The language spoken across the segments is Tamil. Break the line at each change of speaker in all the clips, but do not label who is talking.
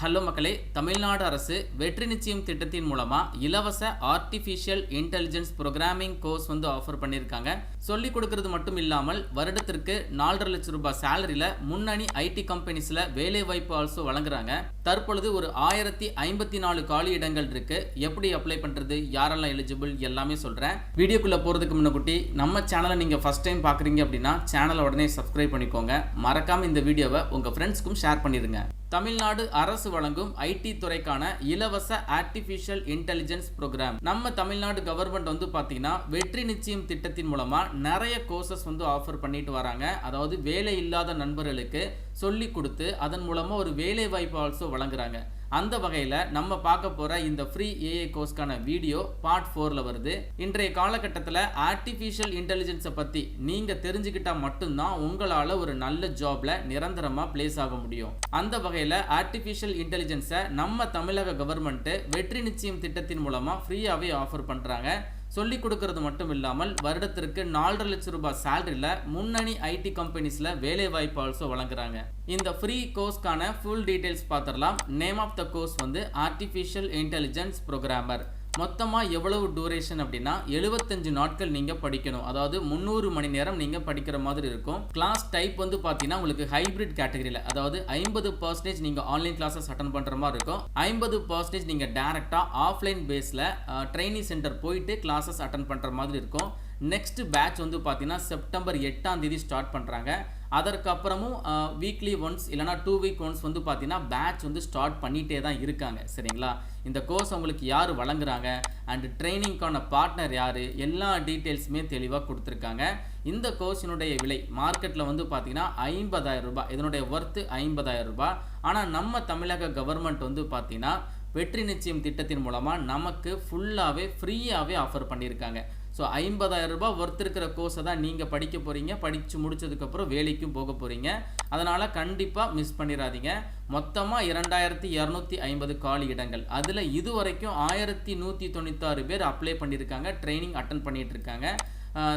ஹலோ மக்களே தமிழ்நாடு அரசு வெற்றி நிச்சயம் திட்டத்தின் மூலமாக இலவச ஆர்டிஃபிஷியல் இன்டெலிஜென்ஸ் ப்ரோக்ராமிங் கோர்ஸ் வந்து ஆஃபர் பண்ணியிருக்காங்க சொல்லி கொடுக்கறது மட்டும் இல்லாமல் வருடத்திற்கு நாலரை லட்சம் ரூபாய் சேலரியில் முன்னணி ஐடி கம்பெனிஸில் வேலை வாய்ப்பு ஆல்சோ வழங்குறாங்க. தற்பொழுது ஒரு ஆயிரத்தி ஐம்பத்தி நாலு காலி இடங்கள் இருக்கு. எப்படி அப்ளை பண்ணுறது யாரெல்லாம் எலிஜிபிள் எல்லாமே சொல்கிறேன் வீடியோக்குள்ளே போகிறதுக்கு முன்னக்குட்டி நம்ம சேனலை நீங்கள் ஃபஸ்ட் டைம் பார்க்குறீங்க அப்படின்னா சேனலை உடனே சப்ஸ்கிரைப் பண்ணிக்கோங்க. மறக்காமல் இந்த வீடியோவை உங்கள் ஃப்ரெண்ட்ஸ்க்கும் ஷேர் பண்ணிடுங்க தமிழ்நாடு அரசு வழங்கும் ஐடி துறைக்கான இலவச ஆர்டிபிஷியல் இன்டெலிஜென்ஸ் ப்ரோக்ராம் நம்ம தமிழ்நாடு கவர்மெண்ட் வந்து பார்த்தீங்கன்னா வெற்றி நிச்சயம் திட்டத்தின் மூலமா நிறைய கோர்சஸ் வந்து ஆஃபர் பண்ணிட்டு வராங்க. அதாவது வேலை இல்லாத நண்பர்களுக்கு சொல்லி கொடுத்து அதன் மூலமா ஒரு வேலை வாய்ப்பு ஆல்சோ வழங்குறாங்க. அந்த வகையில் நம்ம பார்க்க போகிற இந்த ஃப்ரீ ஏஐ கோர்ஸ்க்கான வீடியோ பார்ட் ஃபோரில் வருது. இன்றைய காலகட்டத்தில் ஆர்டிஃபிஷியல் இன்டெலிஜென்ஸை பற்றி நீங்கள் தெரிஞ்சுக்கிட்டால் மட்டும்தான் உங்களால் ஒரு நல்ல ஜாப்ல நிரந்தரமாக பிளேஸ் ஆக முடியும். அந்த வகையில் ஆர்டிஃபிஷியல் இன்டெலிஜென்ஸை நம்ம தமிழக கவர்மெண்ட்டு வெற்றி நிச்சயம் திட்டத்தின் மூலமாக ஃப்ரீயாகவே ஆஃபர் பண்ணுறாங்க சொல்லி கொடுக்கறது மட்டும் இல்லாமல் வருடத்திற்கு நாலரை லட்சம் ரூபாய் சேலரியில் முன்னணி ஐடி கம்பெனிஸில் வேலை வாய்ப்பு ஆல்சோ வழங்குறாங்க. இந்த ஃப்ரீ கோர்ஸ்க்கான ஃபுல் டீட்டெயில்ஸ் பார்த்துடலாம். நேம் ஆஃப் த கோர்ஸ் வந்து ஆர்டிஃபிஷியல் இன்டெலிஜென்ஸ் ப்ரோக்ராமர் மொத்தமாக எவ்வளவு டூரேஷன் அப்படின்னா எழுபத்தஞ்சு நாட்கள் நீங்கள் படிக்கணும். அதாவது முந்நூறு மணி நேரம் நீங்கள் படிக்கிற மாதிரி இருக்கும். கிளாஸ் டைப் வந்து பார்த்தீங்கன்னா உங்களுக்கு ஹைபிரிட் கேட்டகரியில் அதாவது ஐம்பது பர்சன்டேஜ் நீங்கள் ஆன்லைன் கிளாஸஸ் அட்டன் பண்ணுற மாதிரி இருக்கும். ஐம்பது பர்சன்டேஜ் நீங்கள் டேரெக்டாக ஆஃப்லைன் பேஸில் ட்ரைனிங் சென்டர் போயிட்டு கிளாஸஸ் அட்டன் பண்ணுற மாதிரி இருக்கும். நெக்ஸ்ட் பேட்ச் வந்து பார்த்தீங்கன்னா செப்டம்பர் எட்டாம் தேதி ஸ்டார்ட் பண்ணுறாங்க அதற்கப்புறமும் வீக்லி ஒன்ஸ் இல்லைனா டூ வீக் ஒன்ஸ் வந்து பார்த்தீங்கன்னா பேட்ச் வந்து ஸ்டார்ட் பண்ணிகிட்டே தான் இருக்காங்க. சரிங்களா? இந்த கோர்ஸ் உங்களுக்கு யார் வழங்குறாங்க? அண்ட் ட்ரைனிங்க்கான பார்ட்னர் யார்? எல்லா டீட்டெயில்ஸுமே தெளிவாக கொடுத்துருக்காங்க. இந்த கோர்ஸினுடைய விலை மார்க்கெட்டில் வந்து பார்த்திங்கன்னா ஐம்பதாயிரம் ரூபாய். இதனுடைய ஒர்த்து ஐம்பதாயிரம் ரூபாய். ஆனால் நம்ம தமிழக கவர்மெண்ட் வந்து பார்த்தீங்கன்னா வெற்றி நிச்சயம் திட்டத்தின் மூலமாக நமக்கு ஃபுல்லாகவே ஃப்ரீயாகவே ஆஃபர் பண்ணியிருக்காங்க. ஸோ ஐம்பதாயிரம் ரூபாய் ஒர்த் இருக்கிற கோர்ஸை தான் நீங்கள் படிக்க போகிறீங்க படித்து முடிச்சதுக்கப்புறம் வேலைக்கும் போக போகிறீங்க அதனால் கண்டிப்பாக மிஸ் பண்ணிடாதீங்க மொத்தமாக இரண்டாயிரத்தி இரநூத்தி ஐம்பது காலி இடங்கள். அதில் இது வரைக்கும் ஆயிரத்தி நூற்றி தொண்ணூத்தாறு பேர் அப்ளை பண்ணியிருக்காங்க ட்ரைனிங் அட்டன் பண்ணிகிட்ருக்காங்க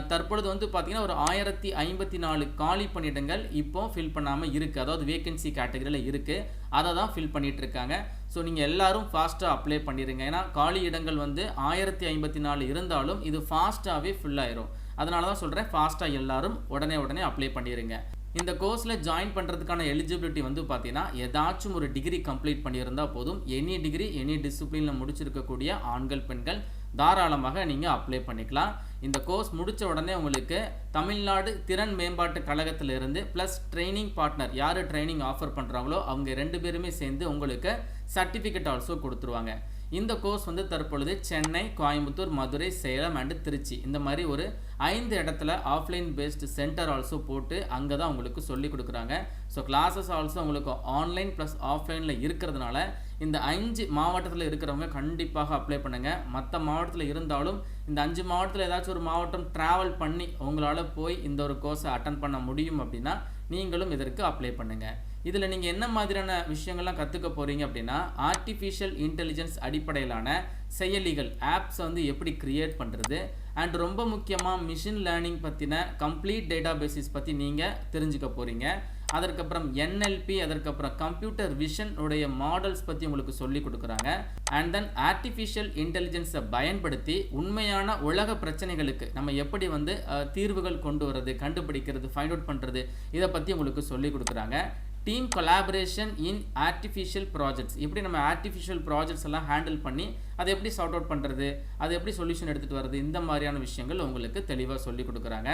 தற்பொழுது வந்து பார்த்திங்கன்னா ஒரு ஆயிரத்தி ஐம்பத்தி நாலு காலி பணியிடங்கள் இப்போ ஃபில் பண்ணாமல் இருக்குது அதாவது வேகன்சி கேட்டகரியில் இருக்குது அதை தான் ஃபில் பண்ணிகிட்டு இருக்காங்க ஸோ நீங்கள் எல்லாரும் ஃபாஸ்ட்டாக அப்ளை பண்ணிடுங்க ஏன்னா காலி இடங்கள் வந்து ஆயிரத்தி ஐம்பத்தி நாலு இருந்தாலும் இது ஃபாஸ்ட்டாகவே ஃபில் ஆயிரும். அதனால தான் சொல்கிறேன் ஃபாஸ்ட்டாக எல்லாரும் உடனே உடனே அப்ளை பண்ணிடுங்க இந்த கோர்ஸில் ஜாயின் பண்ணுறதுக்கான எலிஜிபிலிட்டி வந்து பார்த்தீங்கன்னா ஏதாச்சும் ஒரு டிகிரி கம்ப்ளீட் பண்ணியிருந்தால் போதும். எனி டிகிரி எனி டிசிப்ளினில் முடிச்சிருக்கக்கூடிய ஆண்கள் பெண்கள் தாராளமாக நீங்கள் அப்ளை பண்ணிக்கலாம். இந்த கோர்ஸ் முடித்த உடனே உங்களுக்கு தமிழ்நாடு திறன் மேம்பாட்டு கழகத்திலிருந்து ப்ளஸ் ட்ரைனிங் பார்ட்னர் யார் ட்ரைனிங் ஆஃபர் பண்ணுறாங்களோ அவங்க ரெண்டு பேருமே சேர்ந்து உங்களுக்கு சர்டிஃபிகேட் ஆல்சோ கொடுத்துருவாங்க. இந்த கோர்ஸ் வந்து தற்பொழுது சென்னை கோயம்புத்தூர் மதுரை சேலம் அண்டு திருச்சி. இந்த மாதிரி ஒரு ஐந்து இடத்துல ஆஃப்லைன் பேஸ்டு சென்டர் ஆல்சோ போட்டு அங்கே தான் உங்களுக்கு சொல்லி கொடுக்குறாங்க. ஸோ கிளாஸஸ் ஆல்சோ உங்களுக்கு ஆன்லைன் ப்ளஸ் ஆஃப்லைனில் இருக்கிறதுனால இந்த அஞ்சு மாவட்டத்தில் இருக்கிறவங்க கண்டிப்பாக அப்ளை பண்ணுங்கள் மற்ற மாவட்டத்தில் இருந்தாலும் இந்த அஞ்சு மாவட்டத்தில் ஏதாச்சும் ஒரு மாவட்டம் ட்ராவல் பண்ணி உங்களால் போய் இந்த ஒரு கோர்ஸை அட்டன் பண்ண முடியும் அப்படின்னா நீங்களும் இதற்கு அப்ளை பண்ணுங்கள் இதில் நீங்கள் என்ன மாதிரியான விஷயங்கள்லாம் கற்றுக்க போகிறீங்க அப்படின்னா ஆர்டிஃபிஷியல் இன்டெலிஜென்ஸ் அடிப்படையிலான செயலிகள் ஆப்ஸ் வந்து எப்படி க்ரியேட் பண்ணுறது அண்ட் ரொம்ப முக்கியமாக மிஷின் லேர்னிங் பற்றின கம்ப்ளீட் டேட்டா பேசிஸ் பற்றி நீங்கள் தெரிஞ்சுக்க போகிறீங்க அதற்கப்புறம் என்எல்பி அதற்கப்புறம் கம்ப்யூட்டர் விஷன் உடைய மாடல்ஸ் பற்றி உங்களுக்கு சொல்லி கொடுக்குறாங்க. அண்ட் தென் ஆர்டிஃபிஷியல் இன்டெலிஜென்ஸை பயன்படுத்தி உண்மையான உலக பிரச்சனைகளுக்கு நம்ம எப்படி வந்து தீர்வுகள் கொண்டு வர்றது கண்டுபிடிக்கிறது ஃபைண்ட் அவுட் பண்ணுறது இதை பற்றி உங்களுக்கு சொல்லி கொடுக்குறாங்க. Team collaboration in artificial projects எப்படி நம்ம ஆர்டிஃபிஷியல் ப்ராஜெக்ட்ஸ் எல்லாம் ஹேண்டில் பண்ணி அதை எப்படி சார்ட் அவுட் பண்ணுறது அதை எப்படி சொல்யூஷன் எடுத்துகிட்டு வர்றது இந்த மாதிரியான விஷயங்கள் உங்களுக்கு தெளிவாக சொல்லி கொடுக்குறாங்க.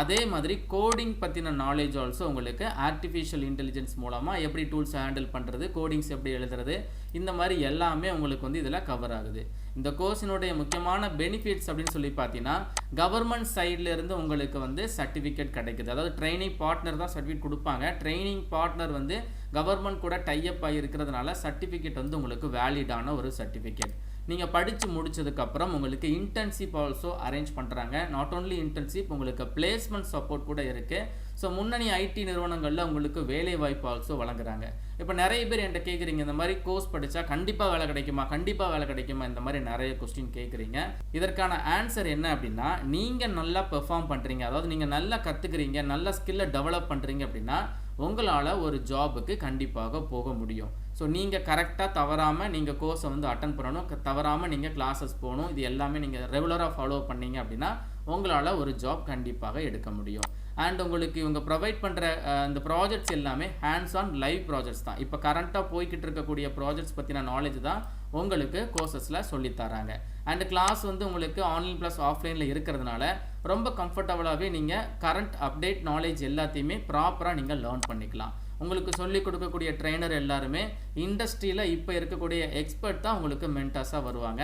அதே மாதிரி கோடிங் பற்றின நாலேஜ் ஆல்சோ உங்களுக்கு ஆர்டிஃபிஷியல் இன்டெலிஜென்ஸ் மூலமாக எப்படி டூல்ஸ் ஹேண்டில் பண்ணுறது கோடிங்ஸ் எப்படி எழுதுறது இந்த மாதிரி எல்லாமே உங்களுக்கு வந்து இதில் கவர் ஆகுது. இந்த கோர்ஸினுடைய முக்கியமான பெனிஃபிட்ஸ் அப்படின்னு சொல்லி பார்த்தீங்கன்னா கவர்மெண்ட் சைடில் இருந்து உங்களுக்கு வந்து சர்டிஃபிகேட் கிடைக்குது. அதாவது ட்ரைனிங் பார்ட்னர் தான் சர்டிஃபிகேட் கொடுப்பாங்க. ட்ரைனிங் பார்ட்னர் வந்து கவர்மெண்ட் கூட டைப் ஆகி இருக்கிறதுனால சர்டிஃபிகேட் வந்து உங்களுக்கு வேலிடான ஒரு சர்டிஃபிகேட் நீங்கள் படித்து முடிச்சதுக்கப்புறம் உங்களுக்கு இன்டர்ன்ஷிப் ஆல்சோ அரேஞ்ச் பண்ணுறாங்க நாட் ஓன்லி இன்டர்ன்ஷிப் உங்களுக்கு பிளேஸ்மெண்ட் சப்போர்ட் கூட இருக்குது ஸோ முன்னணி ஐடி நிறுவனங்களில் உங்களுக்கு வேலை வாய்ப்பு ஆல்சோ வழங்குறாங்க. இப்போ நிறைய பேர் என்கிட்ட கேட்குறீங்க இந்த மாதிரி கோர்ஸ் படித்தா கண்டிப்பாக வேலை கிடைக்குமா? கண்டிப்பாக வேலை கிடைக்குமா? இந்த மாதிரி நிறைய கொஸ்டின் கேட்குறீங்க இதற்கான ஆன்சர் என்ன அப்படின்னா நீங்கள் நல்லா பெர்ஃபார்ம் பண்ணுறீங்க அதாவது நீங்கள் நல்லா கற்றுக்குறீங்க நல்ல ஸ்கில்லை டெவலப் பண்ணுறீங்க அப்படின்னா உங்களால் ஒரு ஜாபுக்கு கண்டிப்பாக போக முடியும். ஸோ நீங்கள் கரெக்டாக தவறாமல் நீங்கள் கோர்ஸை வந்து அட்டன் பண்ணணும். தவறாமல் நீங்கள் கிளாஸஸ் போகணும். இது எல்லாமே நீங்கள் ரெகுலராக ஃபாலோ பண்ணீங்க அப்படின்னா உங்களால் ஒரு ஜாப் கண்டிப்பாக எடுக்க முடியும். அண்ட் உங்களுக்கு இவங்க ப்ரொவைட் பண்ணுற இந்த ப்ராஜெக்ட்ஸ் எல்லாமே ஹேண்ட்ஸ் ஆன் லைவ் ப்ராஜெக்ட்ஸ் தான். இப்போ கரண்ட்டாக போய்கிட்டு இருக்கக்கூடிய ப்ராஜெக்ட்ஸ் பற்றின நாலேஜ் தான் உங்களுக்கு கோர்சஸில் சொல்லித்தராங்க அண்ட் கிளாஸ் வந்து உங்களுக்கு ஆன்லைன் ப்ளஸ் ஆஃப்லைனில் இருக்கிறதுனால ரொம்ப கம்ஃபர்டபுளாகவே நீங்கள் கரண்ட் அப்டேட் நாலேஜ் எல்லாத்தையுமே ப்ராப்பராக நீங்கள் லேர்ன் பண்ணிக்கலாம். உங்களுக்கு சொல்லிக் கொடுக்கக்கூடிய ட்ரைனர் எல்லாருமே இண்டஸ்ட்ரியில் இப்போ இருக்கக்கூடிய எக்ஸ்பர்ட் தான் உங்களுக்கு மென்டாஸாக வருவாங்க.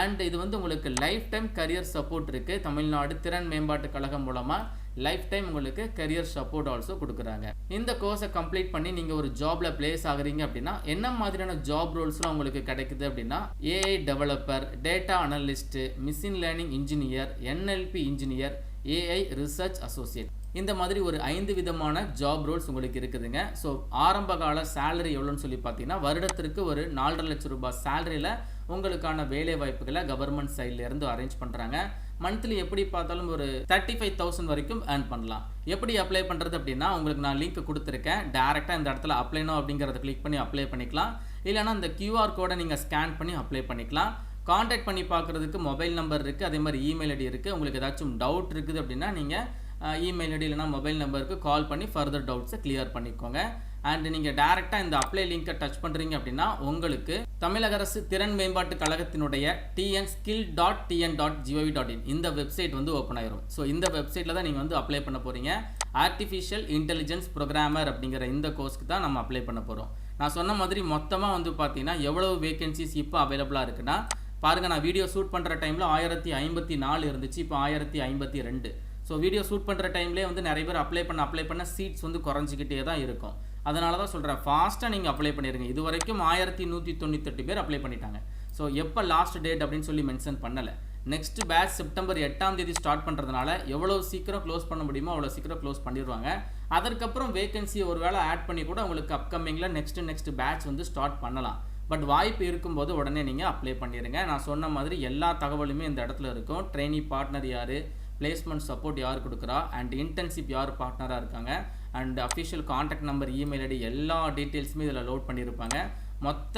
அண்ட் இது வந்து உங்களுக்கு லைஃப் டைம் கரியர் சப்போர்ட் இருக்குது தமிழ்நாடு திறன் மேம்பாட்டு கழகம் மூலமாக லைஃப் டைம் உங்களுக்கு கரியர் சப்போர்ட் ஆல்சோ கொடுக்குறாங்க. இந்த கோர்ஸை கம்ப்ளீட் பண்ணி நீங்கள் ஒரு ஜாப்ல பிளேஸ் ஆகுறீங்க அப்படின்னா என்ன மாதிரியான ஜாப் ரோல்ஸ்லாம் உங்களுக்கு கிடைக்குது அப்படின்னா AI developer data analyst machine learning engineer NLP engineer AI research associate இந்த மாதிரி ஒரு ஐந்து விதமான ஜாப் ரோல்ஸ் உங்களுக்கு இருக்குதுங்க. ஸோ ஆரம்ப கால சேலரி எவ்வளோன்னு சொல்லி பார்த்தீங்கன்னா வருடத்திற்கு ஒரு நாலரை லட்சம் ரூபாய் சேலரியில் உங்களுக்கான வேலை வாய்ப்புகளை கவர்மெண்ட் சைட்லேருந்து அரேஞ்ச் பண்ணுறாங்க மந்த்லி எப்படி பார்த்தாலும் ஒரு தேர்ட்டி ஃபைவ் தௌசண்ட் வரைக்கும் ஏர்ன் பண்ணலாம். எப்படி அப்ளை பண்ணுறது அப்படின்னா உங்களுக்கு நான் லிங்க் கொடுத்துருக்கேன். டேரெக்டாக இந்த இடத்துல அப்ளைனோ அப்படிங்கிறத கிளிக் பண்ணி அப்ளை பண்ணிக்கலாம். இல்லைனா இந்த கியூஆர் கோடை நீங்கள் ஸ்கேன் பண்ணி அப்ளை பண்ணிக்கலாம். காண்டாக்ட் பண்ணி பார்க்குறதுக்கு மொபைல் நம்பர் இருக்குது அதே மாதிரி இமெயில் ஐடி இருக்குது உங்களுக்கு ஏதாச்சும் டவுட் இருக்குது அப்படின்னா நீங்கள் இமெயில் ஐடி இல்லைனா மொபைல் நம்பருக்கு கால் பண்ணி ஃபர்தர் டவுட்ஸை கிளியர் பண்ணிக்கோங்க. அண்ட் நீங்கள் டேரெக்டாக இந்த அப்ளை லிங்கை டச் பண்ணுறீங்க அப்படின்னா உங்களுக்கு தமிழக அரசு திறன் மேம்பாட்டு கழகத்தினுடைய TN skill dot TN dot GOV dot in இந்த வெப்சைட் வந்து ஓப்பன் ஆயிரும். ஸோ இந்த வெப்சைட்டில் தான் நீங்கள் வந்து அப்ளை பண்ண போகிறீங்க ஆர்டிஃபிஷியல் இன்டெலிஜென்ஸ் ப்ரோக்ராமர் அப்படிங்கிற இந்த கோர்ஸ்க்கு தான் நம்ம அப்ளை பண்ண போகிறோம் நான் சொன்ன மாதிரி மொத்தமாக வந்து பார்த்தீங்கன்னா எவ்வளவு வேகன்சிஸ் இப்போ அவைலபிளாக இருக்குன்னா பாருங்கள் நான் வீடியோ ஷூட் பண்ணுற டைமில் ஆயிரத்தி ஐம்பத்தி நாலு இருந்துச்சு இப்போ ஆயிரத்தி ஐம்பத்தி ரெண்டு. ஸோ வீடியோ ஷூட் பண்ணுற டைம்லேயே வந்து நிறைய பேர் அப்ளை பண்ண அப்ளை பண்ண சீட்ஸ் வந்து குறைஞ்சிக்கிட்டே தான் இருக்கும். அதனால தான் சொல்கிறேன் ஃபாஸ்ட்டாக நீங்கள் அப்ளை பண்ணிடுங்க இது வரைக்கும் ஆயிரத்தி நூற்றி தொண்ணூத்தெட்டு பேர் அப்ளை பண்ணிட்டாங்க. ஸோ எப்போ லாஸ்ட் டேட் அப்படின்னு சொல்லி மென்ஷன் பண்ணலை. நெக்ஸ்ட் பேட்ச் செப்டம்பர் எட்டாம் தேதி ஸ்டார்ட் பண்ணுறதுனால எவ்வளோ சீக்கிரம் க்ளோஸ் பண்ண முடியுமோ அவ்வளோ சீக்கிரம் க்ளோஸ் பண்ணிடுவாங்க அதற்கப்புறம் வேகன்சி ஒரு வேளை ஆட் பண்ணி கூட உங்களுக்கு அப்கமிங்கில் நெக்ஸ்ட் நெக்ஸ்ட் பேட்ச் வந்து ஸ்டார்ட் பண்ணலாம். பட் வாய்ப்பு இருக்கும்போது உடனே நீங்கள் அப்ளை பண்ணிடுங்க நான் சொன்ன மாதிரி எல்லா தகவலுமே இந்த இடத்துல இருக்கும். ட்ரெயினி பார்ட்னர் யார்? பிளேஸ்மெண்ட் சப்போர்ட் யார் கொடுக்குறா? அண்ட் இன்டர்ன்ஷிப் யார் பார்ட்னராக இருக்காங்க? And official contact number email ID எல்லா டீட்டெயில்ஸுமே இதில் லோட் பண்ணியிருப்பாங்க. மொத்த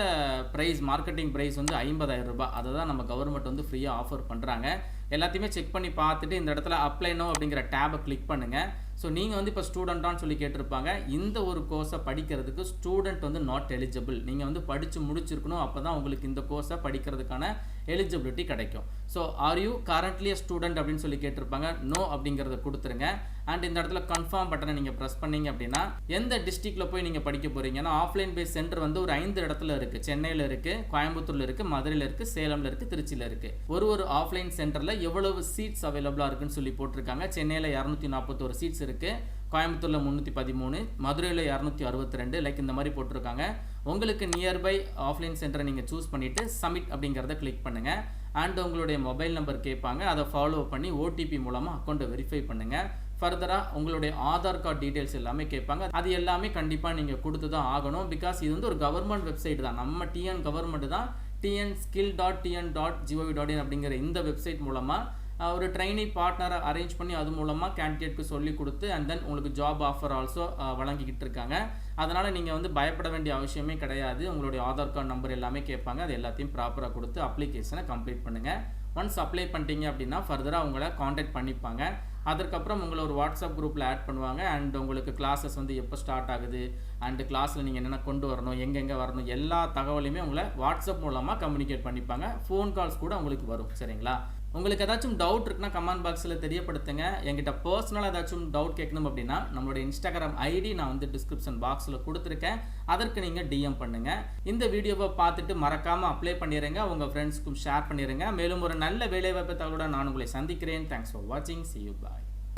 ப்ரைஸ் மார்க்கெட்டிங் ப்ரைஸ் வந்து ஐம்பதாயிரம் ரூபாய். அதை தான் நம்ம கவர்மெண்ட் வந்து ஃப்ரீயாக ஆஃபர் பண்ணுறாங்க எல்லாத்தையுமே செக் பண்ணி பார்த்துட்டு இந்த இடத்துல அப்ளை நோ அப்படிங்கிற டேபை கிளிக் பண்ணுங்கள் ஸோ நீங்கள் வந்து இப்போ ஸ்டூடெண்ட்டான்னு சொல்லி கேட்டிருப்பாங்க. இந்த ஒரு கோர்ஸை படிக்கிறதுக்கு ஸ்டூடெண்ட் வந்து நாட் எலிஜிபிள் நீங்கள் வந்து படித்து முடிச்சிருக்கணும். அப்போ தான் உங்களுக்கு இந்த கோர்ஸை படிக்கிறதுக்கான எலிஜிபிலிட்டி கிடைக்கும். So are you currently student அப்படின்னு சொல்லி கேட்டிருப்பாங்க. நோ அப்படிங்கிறத கொடுத்துருங்க. அண்ட் இந்த இடத்துல கன்ஃபார்ம் பட்டனை நீங்கள் ப்ரெஸ் பண்ணீங்க அப்படின்னா எந்த டிஸ்ட்ரிக்டில் போய் நீங்கள் படிக்க போகிறீங்கன்னா ஆஃப்லைன் பேஸ் சென்டர் வந்து ஒரு ஐந்து இடத்துல இருக்குது சென்னையில் இருக்குது கோயம்புத்தூரில் இருக்குது மதுரையில் இருக்குது சேலமில் இருக்குது திருச்சியில் இருக்குது ஒரு ஒரு ஆஃப்லைன் சென்டரில் எவ்வளவு சீட்ஸ் அவைலபிளாக இருக்குன்னு சொல்லி போட்டிருக்காங்க. சென்னையில் இரநூத்தி நாற்பத்தோரு சீட்ஸ் இருக்குது கோயம்புத்தூரில் முந்நூற்றி பதிமூணு மதுரையில் இரநூத்தி அறுபத்தி ரெண்டு லைக் இந்த மாதிரி போட்டிருக்காங்க. உங்களுக்கு நியர்பை ஆஃப்லைன் சென்டரை நீங்கள் சூஸ் பண்ணிவிட்டு சப்மிட் அப்படிங்கிறத கிளிக் பண்ணுங்கள் அண்ட் உங்களுடைய மொபைல் நம்பர் கேட்பாங்க. அதை ஃபாலோ பண்ணி ஓடிபி மூலமாக அக்கௌண்ட்டை வெரிஃபை பண்ணுங்கள் ஃபர்தராக உங்களுடைய ஆதார் கார்டு டீட்டெயில்ஸ் எல்லாமே கேட்பாங்க. அது எல்லாமே கண்டிப்பாக நீங்கள் கொடுத்து தான் ஆகணும். பிகாஸ் இது வந்து ஒரு கவர்மெண்ட் வெப்சைட் தான். நம்ம டிஎன் கவர்மெண்ட் தான். TN skill dot TN dot GOV dot in அப்படிங்கிற இந்த வெப்சைட் மூலமாக ஒரு ட்ரைனிங் பார்ட்னரை அரேஞ்ச் பண்ணி அது மூலமாக கேண்டிடேட்க்கு சொல்லி கொடுத்து அண்ட் தென் உங்களுக்கு ஜாப் ஆஃபர் ஆல்சோ வழங்கிக்கிட்டு இருக்காங்க. அதனால் நீங்கள் வந்து பயப்பட வேண்டிய அவசியமே கிடையாது. உங்களுடைய ஆதார் கார்டு நம்பர் எல்லாமே கேட்பாங்க. அது எல்லாத்தையும் ப்ராப்பராக கொடுத்து அப்ளிகேஷனை கம்ப்ளீட் பண்ணுங்கள் ஒன்ஸ் அப்ளை பண்ணிட்டீங்க அப்படின்னா ஃபர்தராக உங்களை காண்டாக்ட் பண்ணிப்பாங்க. அதுக்கப்புறம் உங்களை ஒரு வாட்ஸ்அப் குரூப்பில் ஆட் பண்ணுவாங்க. அண்ட் உங்களுக்கு கிளாஸஸ் வந்து எப்போ ஸ்டார்ட் ஆகுது? அண்டு கிளாஸில் நீங்கள் என்னென்ன கொண்டு வரணும்? எங்கெங்கே வரணும்? எல்லா தகவலையுமே உங்களை வாட்ஸ்அப் மூலமாக கம்யூனிகேட் பண்ணிப்பாங்க. ஃபோன் கால்ஸ் கூட உங்களுக்கு வரும். சரிங்களா? உங்களுக்கு ஏதாச்சும் டவுட் இருக்குன்னா கமெண்ட் பாக்ஸில் தெரியப்படுத்துங்க. என்கிட்ட பர்சனலாக ஏதாச்சும் டவுட் கேட்கணும் அப்படின்னா நம்மளோட இன்ஸ்டாகிராம் ஐடி நான் வந்து டிஸ்கிரிப்ஷன் பாக்ஸில் கொடுத்துருக்கேன். அதற்கு நீங்கள் டிஎம் பண்ணுங்கள் இந்த வீடியோவை பார்த்துட்டு மறக்காமல் அப்ளை பண்ணிடுங்க உங்கள் ஃப்ரெண்ட்ஸ்க்கும் ஷேர் பண்ணிடுங்க மேலும் ஒரு நல்ல வேலைவாய்ப்பு தகவலோட நான் உங்களை சந்திக்கிறேன். தேங்க்ஸ் ஃபார் வாட்சிங் சி யூ பாய்